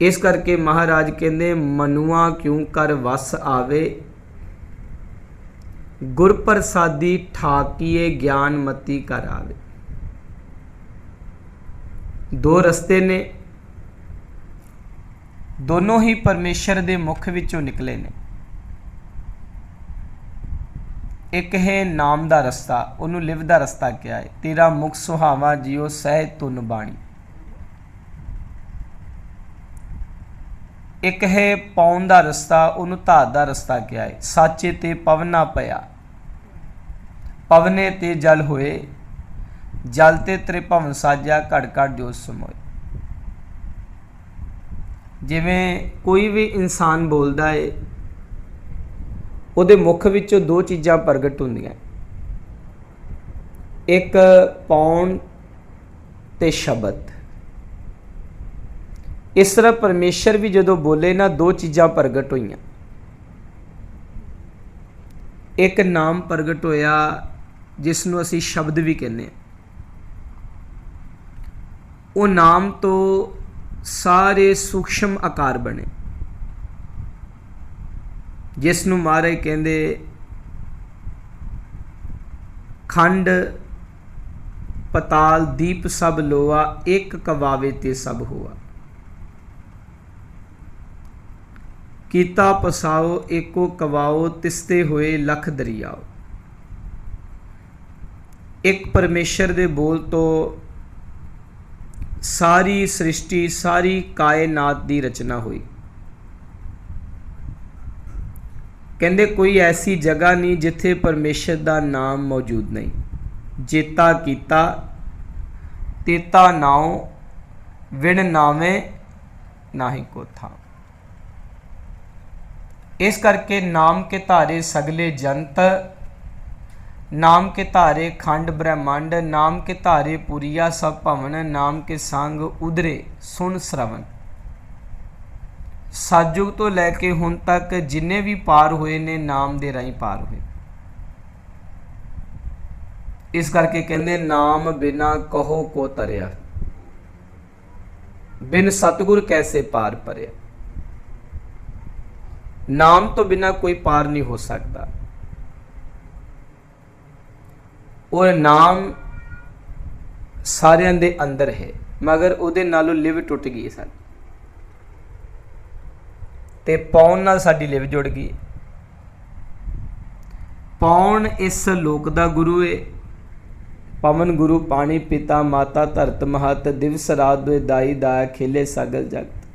ਇਸ ਕਰਕੇ ਮਹਾਰਾਜ ਕਹਿੰਦੇ, ਮਨੁਆ ਕਿਉਂ ਕਰ ਵਸ ਆਵੇ? ਗੁਰ ਪ੍ਰਸਾਦੀ ਠਾਕੀਏ ਗਿਆਨ ਮਤੀ ਕਰ ਆਵੇ। ਦੋ ਰਸਤੇ ਨੇ। ਦੋਨੋਂ ਹੀ ਪਰਮੇਸ਼ਰ ਦੇ ਮੁਖ ਵਿੱਚੋਂ ਨਿਕਲੇ ਨੇ। ਇੱਕ ਹੈ ਨਾਮ ਦਾ ਰਸਤਾ, ਉਹਨੂੰ ਲਿਵ ਦਾ ਰਸਤਾ ਕਿਹਾ ਹੈ। ਤੇਰਾ ਮੁਖ ਸੁਹਾਵਾ ਜਿਉ ਸਹਿ ਤੁਨ ਬਾਣੀ। ਇੱਕ ਹੈ ਪੌਣ ਦਾ ਰਸਤਾ, ਉਹਨੂੰ ਧਾਤ ਦਾ ਰਸਤਾ ਕਿਹਾ ਹੈ। ਸਾਚੇ ਤੇ ਪਵਨਾ ਪਿਆ। ਪਵਨੇ ਤੇ ਜਲ ਹੋਏ। ਜਲ ਤੇ ਤ੍ਰਿਭਵਨ ਸਾਜਿਆ, ਘੜ ਘੜ ਜੋਤ ਸਮੋਏ। ਜਿਵੇਂ ਕੋਈ ਵੀ ਇਨਸਾਨ ਬੋਲਦਾ ਏ, ਉਹਦੇ ਮੁਖ ਵਿੱਚੋਂ ਦੋ ਚੀਜ਼ਾਂ ਪ੍ਰਗਟ ਹੁੰਦੀਆਂ ਇੱਕ ਪੌਣ ਤੇ ਸ਼ਬਦ। ਇਸ ਤਰ੍ਹਾਂ ਪਰਮੇਸ਼ਰ ਵੀ ਜਦੋਂ ਬੋਲੇ ਨਾ, ਦੋ ਚੀਜ਼ਾਂ ਪ੍ਰਗਟ ਹੋਈਆਂ। ਇੱਕ ਨਾਮ ਪ੍ਰਗਟ ਹੋਇਆ ਜਿਸ ਨੂੰ ਅਸੀਂ ਸ਼ਬਦ ਵੀ ਕਹਿੰਦੇ ਹਾਂ। ਉਹ ਨਾਮ ਤੋਂ ਸਾਰੇ ਸੂਖਸ਼ਮ ਆਕਾਰ ਬਣੇ। ਜਿਸ ਨੂੰ ਮਾਰੇ ਕਹਿੰਦੇ, ਖੰਡ, ਪਤਾਲ, ਦੀਪ ਸਭ ਲੋਆ ਇੱਕ ਕਵਾਵੇ ਤੇ ਸਭ ਹੋਆ। ਕੀਤਾ ਪਸਾਓ, ਏਕੋ ਕਵਾਓ, ਤਿਸਤੇ ਹੋਏ ਲਖ ਦਰਿਆਓ। ਇੱਕ ਪਰਮੇਸ਼ਰ ਦੇ ਬੋਲ ਤੋਂ ਸਾਰੀ ਸ੍ਰਿਸ਼ਟੀ, ਸਾਰੀ ਕਾਇਨਾਤ ਦੀ ਰਚਨਾ ਹੋਈ। ਕਹਿੰਦੇ ਕੋਈ ਐਸੀ ਜਗ੍ਹਾ ਨਹੀਂ ਜਿੱਥੇ ਪਰਮੇਸ਼ਰ ਦਾ ਨਾਮ ਮੌਜੂਦ ਨਹੀਂ। ਜੇਤਾ ਕੀਤਾ, ਤੇਤਾ ਨਾਉ, ਵਿਣ ਨਾਵੇਂ ਨਾਹੀ ਕੋ ਥਾ। ਇਸ ਕਰਕੇ ਨਾਮ ਕੇ ਧਾਰੇ ਸਗਲੇ ਜੰਤ, ਨਾਮ ਕੇ ਧਾਰੇ ਖੰਡ ਬ੍ਰਹਮੰਡ, ਨਾਮ ਕੇ ਧਾਰੇ ਪੁਰੀਆ ਸਭ ਭਵਨ, ਨਾਮ ਕੇ ਸੰਗ ਉਦਰੇ ਸੁਣ ਸ਼ਰਵਨ। ਸਾਜੁਗ ਤੋਂ ਲੈ ਕੇ ਹੁਣ ਤੱਕ ਜਿੰਨੇ ਵੀ ਪਾਰ ਹੋਏ ਨੇ, ਨਾਮ ਦੇ ਰਾਹੀਂ ਪਾਰ ਹੋਏ। ਇਸ ਕਰਕੇ ਕਹਿੰਦੇ ਨਾਮ ਬਿਨਾ ਕਹੋ ਕੋ ਤਰਿਆ। ਬਿਨ ਸਤਗੁਰ ਕੈਸੇ ਪਾਰ ਪਰਿਆ? ਨਾਮ ਤੋਂ ਬਿਨਾ ਕੋਈ ਪਾਰ ਨਹੀਂ ਹੋ ਸਕਦਾ। ਉਹ ਨਾਮ ਸਾਰਿਆਂ ਦੇ ਅੰਦਰ ਹੈ, ਮਗਰ ਉਹਦੇ ਨਾਲੋਂ ਲਿਵ ਟੁੱਟ ਗਈ ਸਾਡੀ। ਤੇ ਪੌਣ ਨਾਲ ਸਾਡੀ ਲਿਵ ਜੁੜ ਗਈ। ਪੌਣ ਇਸ ਲੋਕ ਦਾ ਗੁਰੂ ਏ। ਪਵਨ ਗੁਰੂ, ਪਾਣੀ ਪਿਤਾ, ਮਾਤਾ, ਧਰਤ, ਮਹਤ, ਦਿਵਸ, ਰਾਤ ਦੇ ਦਾਈ ਦਾ ਖੇਲੇ ਸਗਲ ਜਗਤ।